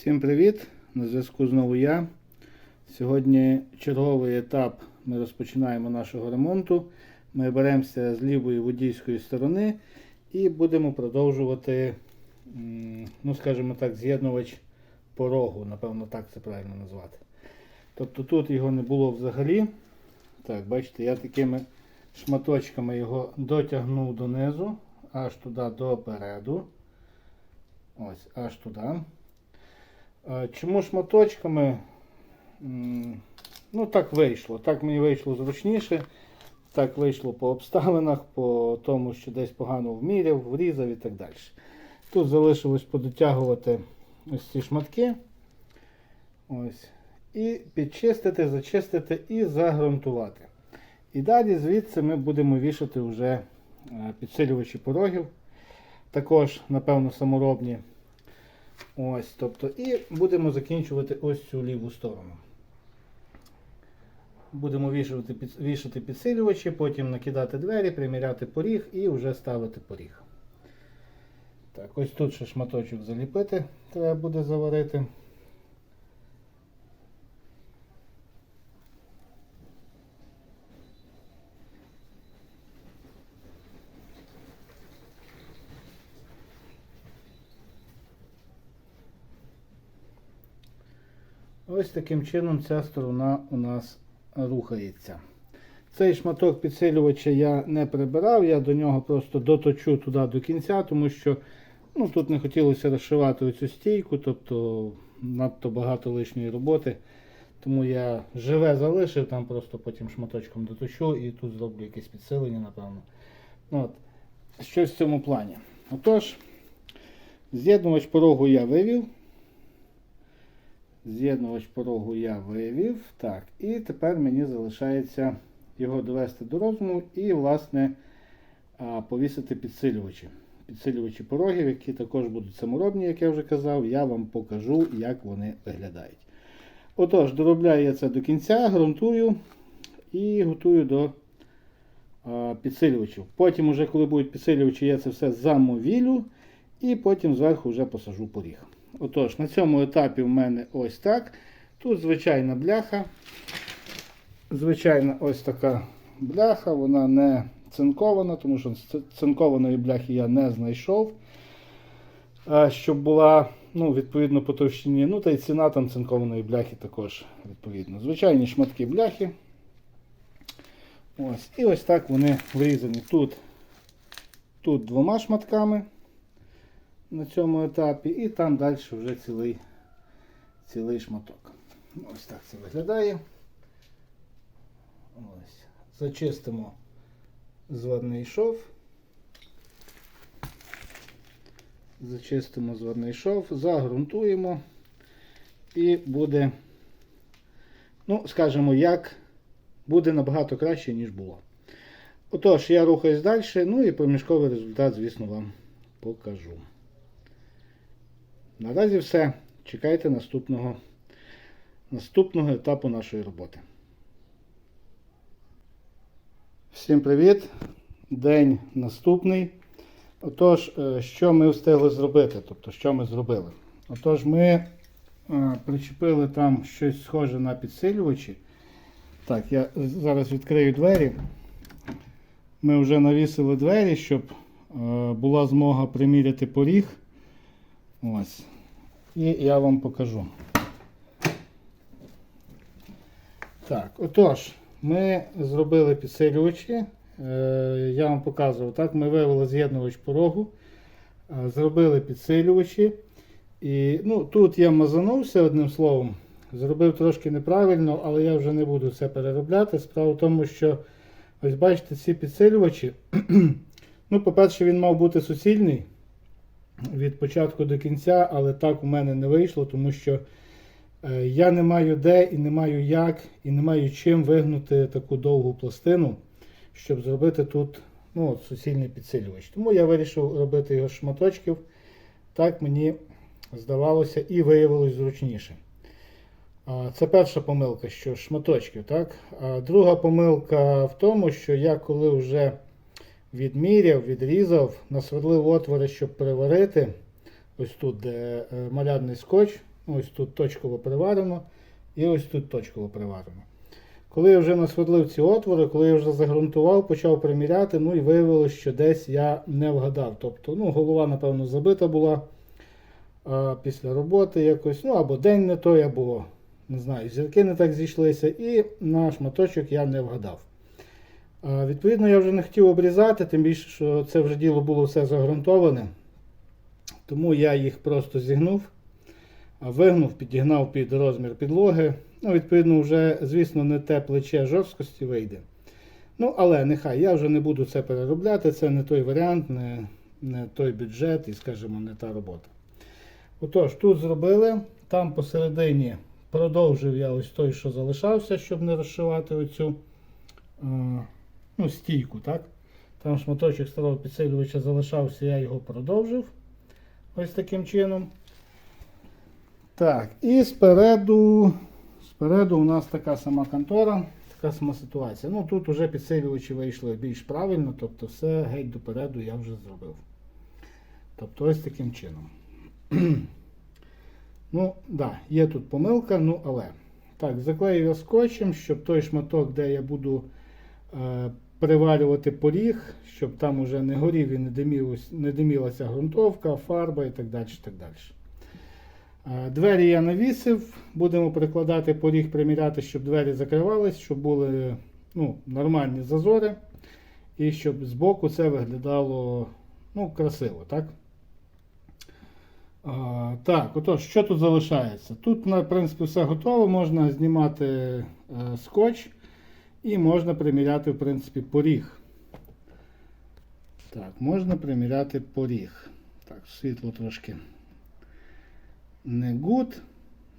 Всім привіт! На зв'язку знову я. Сьогодні черговий етап ми розпочинаємо нашого ремонту. Ми беремося з лівої водійської сторони і будемо продовжувати, ну скажімо так, з'єднувач порогу, напевно, так це правильно назвати. Тобто тут його не було взагалі. Так, бачите, я такими шматочками його дотягнув донизу, аж туди допереду. Ось, аж туди. Чому шматочками? Ну, так вийшло. Так мені вийшло зручніше. Так вийшло по обставинах, по тому, що десь погано вміряв, врізав і так далі. Тут залишилось подотягувати ось ці шматки. Ось. І підчистити, зачистити і загрунтувати. І далі звідси ми будемо вішати вже е, підсилювачі порогів. Також, напевно, саморобні. Ось, тобто, і будемо закінчувати ось цю ліву сторону. Будемо вішати, вішати підсилювачі, потім накидати двері, приміряти поріг і вже ставити поріг. Так, ось тут ще шматочок заліпити, треба буде заварити. Ось таким чином ця сторона у нас рухається. Цей шматок підсилювача я не прибирав, я до нього просто доточу туди до кінця, тому що ну, тут не хотілося розшивати оцю стійку, тобто надто багато лишньої роботи. Тому я живе залишив, там просто потім шматочком доточу і тут зроблю якесь підсилення, напевно. Ну, от, Щось в цьому плані. Отож, з'єднувач порогу я вивів. З'єднувач порогу я вивів. Так, і тепер мені залишається його довести до розуму і, власне, повісити підсилювачі. Підсилювачі порогів, які також будуть саморобні, як я вже казав, я вам покажу, як вони виглядають. Отож, доробляю я це до кінця, ґрунтую і готую до підсилювачів. Потім, уже, коли будуть підсилювачі, я це все замовілю і потім зверху вже посажу поріг. Отож, на цьому етапі в мене ось так. Тут звичайна бляха. Звичайна ось така бляха, вона не цинкована, тому що цинкованої бляхи я не знайшов. Щоб була ну, відповідно по товщині. Ну та й ціна там цинкованої бляхи також відповідно. Звичайні шматки бляхи. Ось. І ось так вони врізані тут, тут двома шматками на цьому етапі, і там далі вже цілий, цілий шматок. Ось так це виглядає. Ось. Зачистимо зварний шов. Зачистимо зварний шов, загрунтуємо і буде, ну, скажімо, як буде набагато краще, ніж було. Отож, я рухаюсь далі, ну і проміжковий результат, звісно, вам покажу. Наразі все. Чекайте наступного, наступного етапу нашої роботи. Всім привіт! День наступний. Отож, е, що ми встигли зробити? Тобто, що ми зробили? Отож, ми е, причепили там щось схоже на підсилювачі. Так, я зараз відкрию двері. Ми вже навісили двері, щоб е, була змога приміряти поріг. Ось. І я вам покажу. Так, отож, ми зробили підсилювачі. Е, Я вам показував, так, ми вивели з'єднувач порогу, е, зробили підсилювачі. І ну, тут я мазанувся одним словом. Зробив трошки неправильно, але я вже не буду це переробляти. Справа в тому, що ось бачите, ці підсилювачі. ну, по-перше, він мав бути суцільний. Від початку до кінця, але так у мене не вийшло, тому що е, я не маю де і не маю як, і не маю чим вигнути таку довгу пластину, щоб зробити тут ну, от, суцільний підсилювач. Тому я вирішив робити його з шматочків. Так мені здавалося і виявилось зручніше. Це перша помилка, що шматочків. Так? А друга помилка в тому, що я коли вже відміряв, відрізав, насверлив отвори, щоб приварити. Ось тут, де е, малярний скотч, ось тут точково приварено, і ось тут точково приварено. Коли я вже насвердлив ці отвори, коли я вже загрунтував, почав приміряти, ну і виявилось, що десь я не вгадав. Тобто, ну, голова, напевно, забита була а, після роботи якось, ну або день не той, або не знаю, зірки не так зійшлися, і на шматочок я не вгадав. Відповідно, я вже не хотів обрізати, тим більше, що це вже діло було все загрунтоване. Тому я їх просто зігнув, вигнув, підігнав під розмір підлоги. Ну, відповідно, вже, звісно, не те плече жорсткості вийде. Ну, але нехай я вже не буду це переробляти, це не той варіант, не, не той бюджет і, скажімо, не та робота. Отож, тут зробили, там посередині продовжив я ось той, що залишався, щоб не розшивати оцю ну, стійку. так? Там шматочок старого підсилювача залишався, я його продовжив. Ось таким чином. Так, і спереду, спереду у нас така сама контора, така сама ситуація. Ну тут вже підсилювачі вийшли більш правильно, тобто все геть допереду я вже зробив. Тобто ось таким чином. ну, да, є тут помилка, ну але. Так, заклею я скотчем, щоб той шматок, де я буду е, приварювати поріг, щоб там уже не горів і не, димілось, не димілася ґрунтовка, фарба і так далі. так далі. Е, Двері я навісив, будемо прикладати поріг, приміряти, щоб двері закривались, щоб були ну, нормальні зазори. І щоб збоку це виглядало ну, красиво. так? А, так, отож, що тут залишається? Тут, в принципі, все готово, можна знімати е, скотч і можна приміряти, в принципі, поріг. Так, можна приміряти поріг. Так, світло трошки не гуд.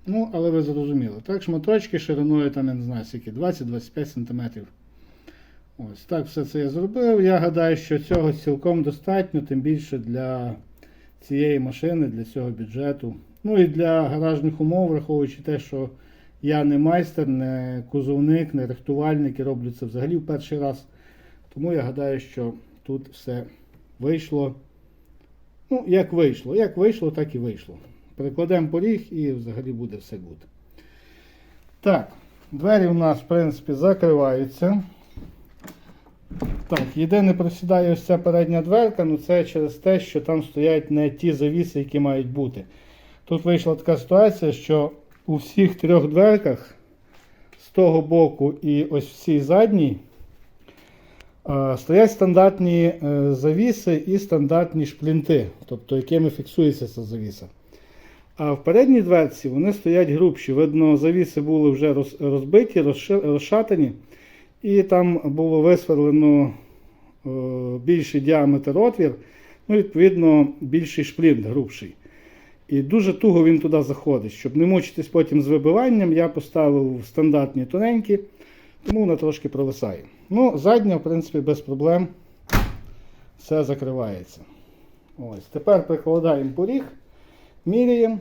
Ну, але ви зрозуміли. Так, шматочки шириною, там, я не знаю, скільки 20-25 см. Ось так все це я зробив. Я гадаю, що цього цілком достатньо, тим більше для цієї машини, для цього бюджету. Ну і для гаражних умов, враховуючи те, що я не майстер, не кузовник, не рихтувальник і роблю це взагалі в перший раз. Тому я гадаю, що тут все вийшло. Ну, як вийшло. Як вийшло, так і вийшло. Перекладемо поріг і взагалі буде все гуд. Так, двері у нас, в принципі, закриваються. Так, єдине просідає ось ця передня дверка, ну це через те, що там стоять не ті завіси, які мають бути. Тут вийшла така ситуація, що у всіх трьох дверках з того боку і ось в цій задній стоять стандартні е, завіси і стандартні шплінти, тобто якими фіксується ця завіса. А в передній дверці вони стоять грубші. Видно, завіси були вже розбиті, розшатані. І там було висверлено е, більший діаметр отвір, ну, відповідно, більший шплінт грубший. І дуже туго він туди заходить. Щоб не мучитись потім з вибиванням, я поставив стандартні тоненькі, тому вона трошки провисає. Ну, задня, в принципі, без проблем все закривається. Ось. Тепер прикладаємо поріг, міряємо.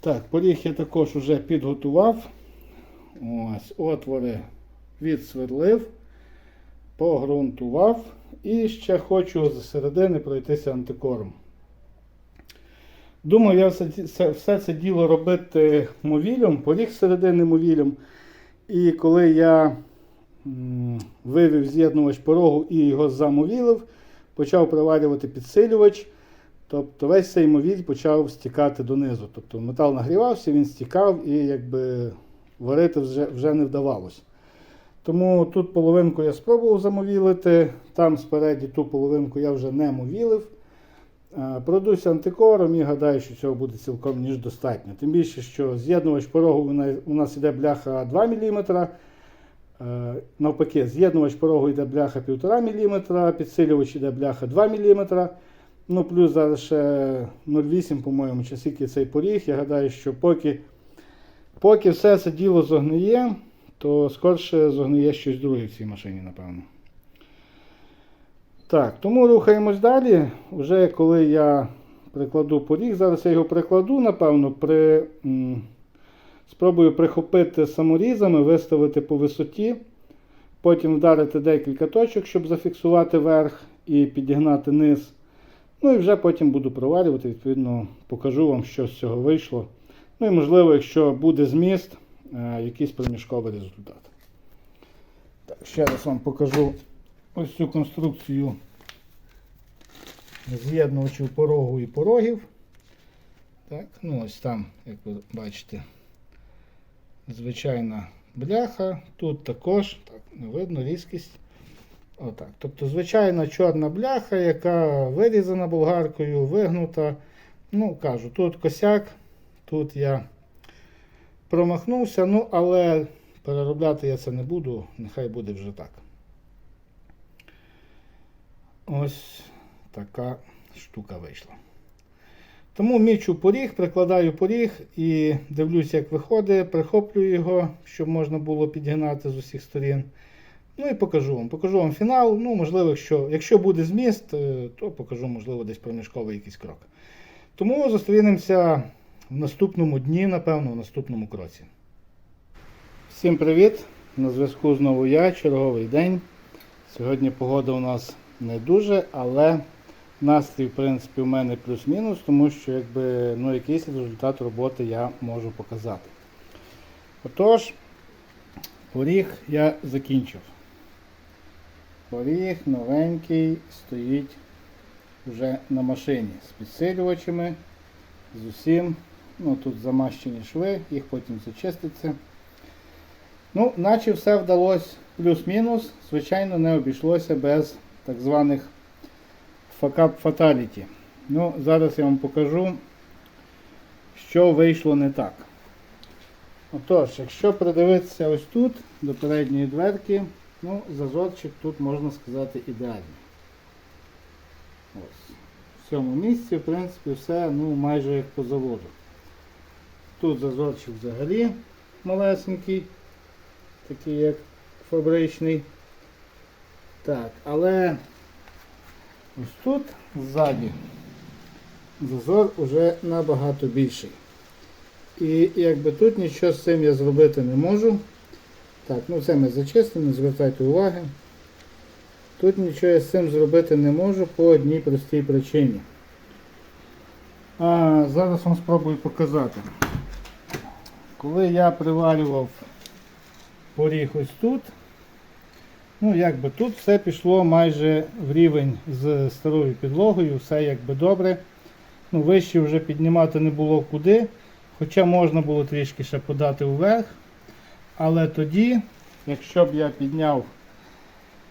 Так, поріг я також вже підготував. Ось, отвори відсверлив, погрунтував і ще хочу з середини пройтися антикором. Думаю, я все, це- діло робити мовілем, поріг середини мовілем. І коли я вивів з'єднувач порогу і його замовілив, почав приварювати підсилювач. Тобто весь цей мовіль почав стікати донизу. Тобто метал нагрівався, він стікав і якби варити вже, вже не вдавалося. Тому тут половинку я спробував замовілити, там спереді ту половинку я вже не мовілив. Е, Пройдуся антикором і гадаю, що цього буде цілком ніж достатньо. Тим більше, що з'єднувач порогу у нас- йде бляха 2 мм. Навпаки, з'єднувач порогу йде бляха 1,5 мм, підсилювач йде бляха 2 мм. Ну, плюс зараз ще 0,8, по-моєму, чи цей поріг. Я гадаю, що поки, поки все це діло зогниє, то скорше зогниє щось друге в цій машині, напевно. Так, тому рухаємось далі. Вже коли я прикладу поріг, зараз я його прикладу, напевно, при, м, спробую прихопити саморізами, виставити по висоті, потім вдарити декілька точок, щоб зафіксувати верх і підігнати низ. Ну і вже потім буду провалювати, відповідно, покажу вам, що з цього вийшло. Ну і можливо, якщо буде зміст, е, якийсь проміжковий результат. Так, ще раз вам покажу ось цю конструкцію з'єднувачів порогу і порогів. Так, ну ось там, як ви бачите, звичайна бляха. Тут також, так, не видно різкість. Отак. Тобто звичайна чорна бляха, яка вирізана болгаркою, вигнута. Ну, кажу, тут косяк, тут я промахнувся, ну, але переробляти я це не буду, нехай буде вже так. Ось така штука вийшла. Тому мічу поріг, прикладаю поріг і дивлюсь, як виходить, прихоплюю його, щоб можна було підігнати з усіх сторін. Ну і покажу вам. Покажу вам фінал. Ну, можливо, якщо, якщо буде зміст, е, то покажу, можливо, десь проміжковий якийсь крок. Тому зустрінемося в наступному дні, напевно, в наступному кроці. Всім привіт! На зв'язку знову я, черговий день. Сьогодні погода у нас не дуже, але настрій, в принципі, у мене плюс-мінус, тому що якби, ну, якийсь результат роботи я можу показати. Отож, поріг я закінчив. Поріг новенький стоїть вже на машині з підсилювачами, з усім. Ну, тут замащені шви, їх потім зачиститься. Ну, наче все вдалося плюс-мінус. Звичайно, не обійшлося без так званих факап фаталіті. Ну, зараз я вам покажу, що вийшло не так. Отож, якщо придивитися ось тут, до передньої дверки, ну, зазорчик тут можна сказати ідеальний. Ось. В цьому місці, в принципі, все ну, майже як по заводу. Тут зазорчик взагалі малесенький, такий як фабричний. Так, але ось тут ззаді зазор уже набагато більший. І якби тут нічого з цим я зробити не можу. Так, ну це ми зачистимо, звертайте уваги. Тут нічого я з цим зробити не можу по одній простій причині. А, зараз вам спробую показати. Коли я приварював поріг ось тут, ну якби тут все пішло майже в рівень з старою підлогою, все якби добре. Ну, Вище вже піднімати не було куди. Хоча можна було трішки ще подати вверх. Але тоді, якщо б я підняв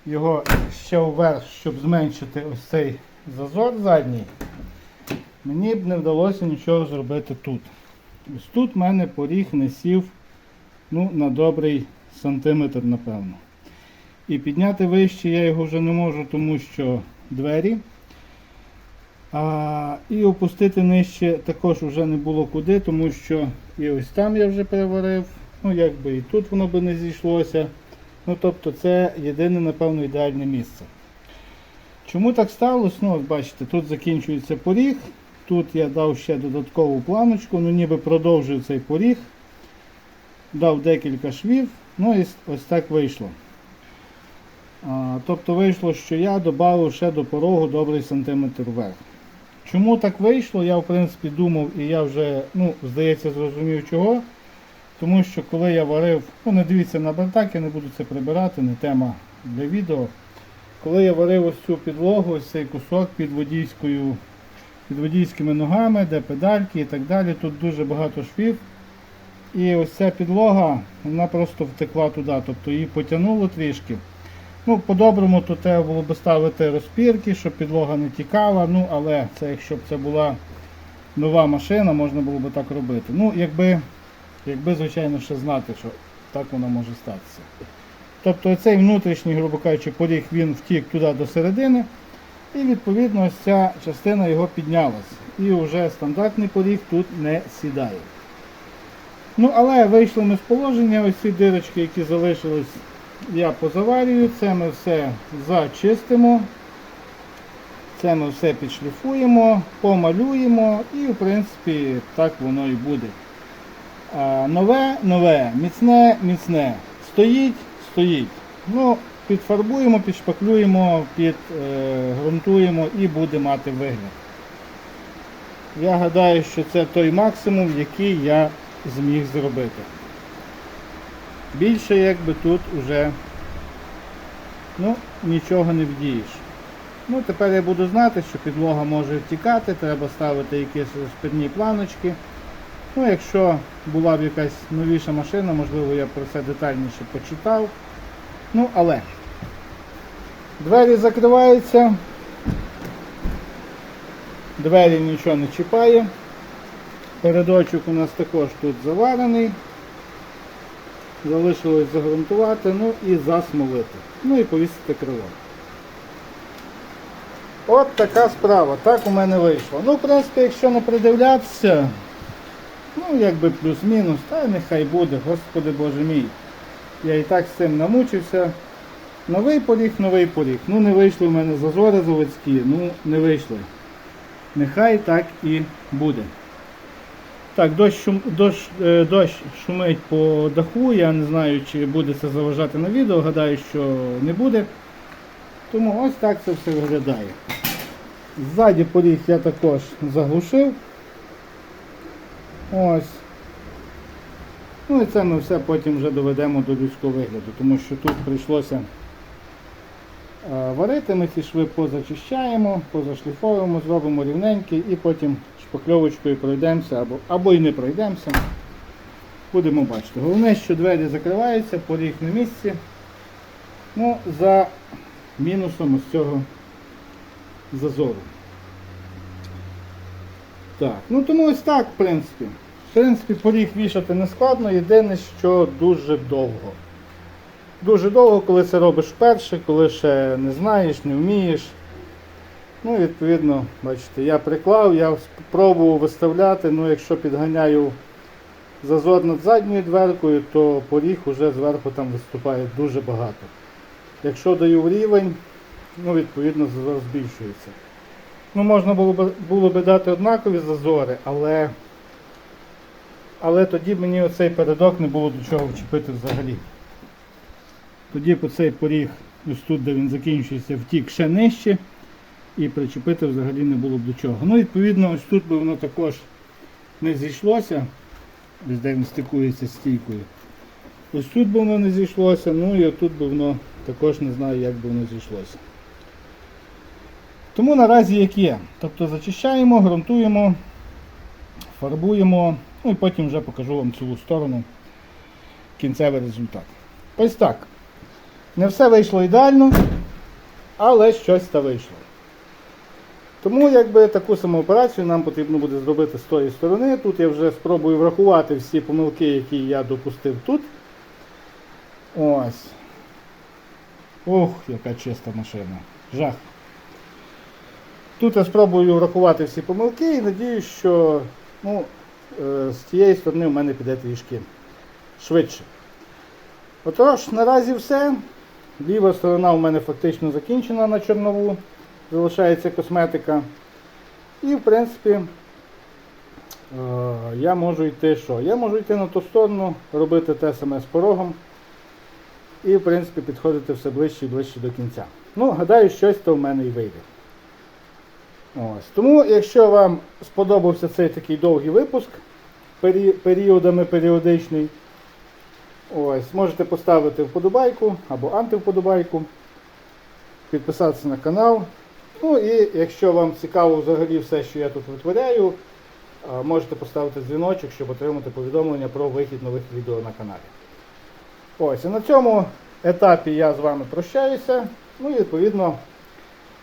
його ще вверх, щоб зменшити ось цей зазор задній, мені б не вдалося нічого зробити тут. Ось тут в мене поріг не сів ну, на добрий сантиметр, напевно. І підняти вище я його вже не можу, тому що двері. А, І опустити нижче також вже не було куди, тому що і ось там я вже переварив, ну якби і тут воно би не зійшлося. Ну тобто це єдине, напевно, ідеальне місце. Чому так сталося? Ну, от бачите, тут закінчується поріг. Тут я дав ще додаткову планочку, ну ніби продовжую цей поріг. Дав декілька швів, ну і ось так вийшло. Тобто вийшло, що я додав ще до порогу добрий сантиметр вверх. Чому так вийшло, я в принципі думав і я вже, ну, здається, зрозумів чого. Тому що коли я варив, ну не дивіться на бардак, я не буду це прибирати, не тема для відео. Коли я варив ось цю підлогу, ось цей кусок під водійською, під водійськими ногами, де педальки і так далі, тут дуже багато швів. І ось ця підлога, вона просто втекла туди, тобто її потягнуло трішки. Ну, По-доброму то треба було б ставити розпірки, щоб підлога не тікала. Ну, але це якщо б це була нова машина, можна було б так робити. Ну, якби, якби звичайно, ще знати, що так воно може статися. Тобто цей внутрішній, грубо кажучи, поріг він втік туди до середини. І відповідно ось ця частина його піднялась. І вже стандартний поріг тут не сідає. Ну, але вийшли ми з положення, ось ці дирочки, які залишились, я позаварюю. Це ми все зачистимо. Це ми все підшліфуємо, помалюємо і в принципі так воно і буде. А, нове, нове, міцне, міцне. Стоїть, стоїть. Ну, підфарбуємо, підшпаклюємо, підґрунтуємо і буде мати вигляд. Я гадаю, що це той максимум, який я зміг зробити. Більше якби тут уже ну, нічого не вдієш. Ну, тепер я буду знати, що підлога може втікати, треба ставити якісь спідні планочки. Ну, якщо була б якась новіша машина, можливо, я про це детальніше почитав. Ну, але двері закриваються, двері нічого не чіпає. Передочок у нас також тут заварений. Залишилось загрунтувати, ну і засмолити. Ну і повісити крило. От така справа, так у мене вийшло. Ну, в принципі, якщо не придивлятися, ну якби плюс-мінус, та нехай буде, господи боже мій. Я і так з цим намучився. Новий поріг, новий поріг. Ну не вийшли в мене зазори заводські, ну не вийшли. Нехай так і буде. Так, дощ, шум, дощ, е, дощ шумить по даху, я не знаю, чи буде це заважати на відео, гадаю, що не буде. Тому ось так це все виглядає. Ззаді поріг я також заглушив. Ось. Ну і це ми все потім вже доведемо до людського вигляду, тому що тут прийшлося варити, ми ці шви позачищаємо, позашліфовуємо, зробимо рівненький і потім шпакльовочкою пройдемося або, або і не пройдемося. Будемо бачити. Головне, що двері закриваються, поріг на місці. Ну, за мінусом ось цього зазору. Так, ну тому ось так, в принципі. В принципі, поріг вішати не складно, єдине, що дуже довго. Дуже довго, коли це робиш вперше, коли ще не знаєш, не вмієш. Ну, відповідно, бачите, я приклав, я спробував виставляти, ну якщо підганяю зазор над задньою дверкою, то поріг уже зверху там виступає дуже багато. Якщо даю в рівень, ну відповідно зазор збільшується. Ну, можна було б, було би дати однакові зазори, але, але тоді мені оцей передок не було до чого вчепити взагалі. Тоді по цей поріг, ось тут, де він закінчується, втік ще нижче і причепити взагалі не було б до чого. Ну, відповідно, ось тут би воно також не зійшлося, ось де він стикується стійкою. Ось тут би воно не зійшлося, ну і отут би воно також не знаю, як би воно зійшлося. Тому наразі як є. Тобто зачищаємо, ґрунтуємо, фарбуємо, ну і потім вже покажу вам цілу сторону кінцевий результат. Ось так. Не все вийшло ідеально, але щось та вийшло. Тому якби таку саму операцію нам потрібно буде зробити з тої сторони. Тут я вже спробую врахувати всі помилки, які я допустив тут. Ось. Ох, яка чиста машина. Жах. Тут я спробую врахувати всі помилки і надіюсь, що ну, е, з цієї сторони в мене піде трішки швидше. Отож, наразі все. Ліва сторона у мене фактично закінчена на чорнову, залишається косметика. І в принципі е, я можу йти що? Я можу йти на ту сторону, робити те саме з порогом. І в принципі підходити все ближче і ближче до кінця. Ну, гадаю, щось то в мене і вийде. Ось. Тому, якщо вам сподобався цей такий довгий випуск пері- періодами періодичний, ось, можете поставити вподобайку або антивподобайку, підписатися на канал. Ну і якщо вам цікаво взагалі все, що я тут витворяю, можете поставити дзвіночок, щоб отримати повідомлення про вихід нових відео на каналі. Ось, і на цьому етапі я з вами прощаюся. Ну і відповідно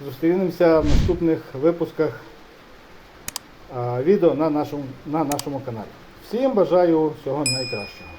зустрінемося в наступних випусках відео на нашому, на нашому каналі. Всім бажаю всього найкращого.